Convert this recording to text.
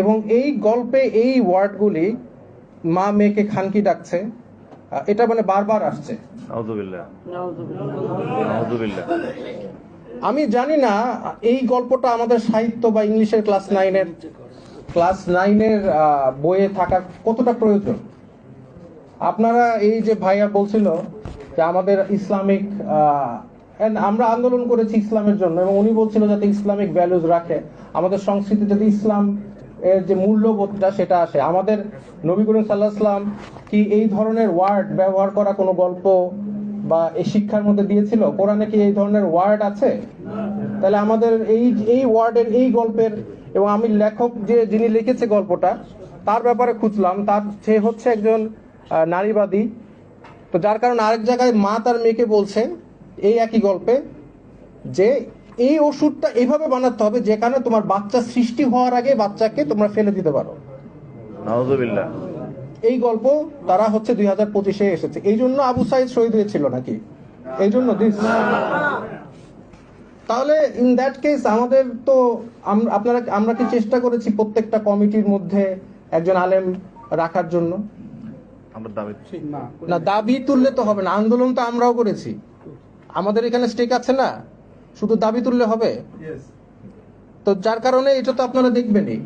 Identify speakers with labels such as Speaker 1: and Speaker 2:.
Speaker 1: এবং এই গল্পে এই ওয়ার্ডগুলি মা মেয়েকে খানকি ডাকছে। এটা মানে বারবার আসছে। আমি জানি না এই গল্পটা আমাদের সাহিত্য বা ইংলিশের ক্লাস নাইনের ক্লাস নাইনের বইয়ে থাকা কতটা প্রয়োজন? আপনারা এই যে ভাইয়া বলছিল যে আমাদের ইসলামিক আমরা আন্দোলন করেছি ইসলামের জন্য এবং উনি বলছিল যাতে ইসলামিক ভ্যালুজ রাখে আমাদের সংস্কৃতি যাতে ইসলাম এর যে মূল্যবোধটা সেটা আসে আমাদের নবী করিম সাল্লাহাম কি এই ধরনের ওয়ার্ড ব্যবহার করা কোনো গল্প বা এই শিক্ষার মধ্যে দিয়েছিল? কোরআনে কি এই ধরনের ওয়ার্ড আছে? তাহলে আমাদের এই এই ওয়ার্ডের এই গল্পের এবং আমি লেখক যে, যিনি লিখেছে গল্পটা, তার ব্যাপারে খুঁজলাম। তার, সে হচ্ছে একজন নারীবাদী। তো যার কারণে আরেক জায়গায় মা তার মেয়েকে বলছে এই একই গল্পে যে এই ওষুধটা এইভাবে বানাতে হবে যেখানে তোমার বাচ্চা সৃষ্টি হওয়ার আগে বাচ্চাকে তোমরা ফেলে দিতে পারো। এই গল্প তারা হচ্ছে দুই হাজার পঁচিশে এসেছে। এই জন্য আবু সাইদ শহীদ হয়েছিল নাকি? এই জন্য? তাহলে ইন দ্যাট কেস আমাদের তো আপনারা আমরা কি চেষ্টা করেছি প্রত্যেকটা কমিটির মধ্যে একজন আলেম রাখার জন্য?
Speaker 2: দাবি
Speaker 1: না। দাবি তুললে তো হবে না আন্দোলন তো আমরাও করেছি। আমাদের এখানে স্টেক আছে না? শুধু দাবি তুললে হবে? তো যার কারণে এটা তো আপনারা দেখবেনই।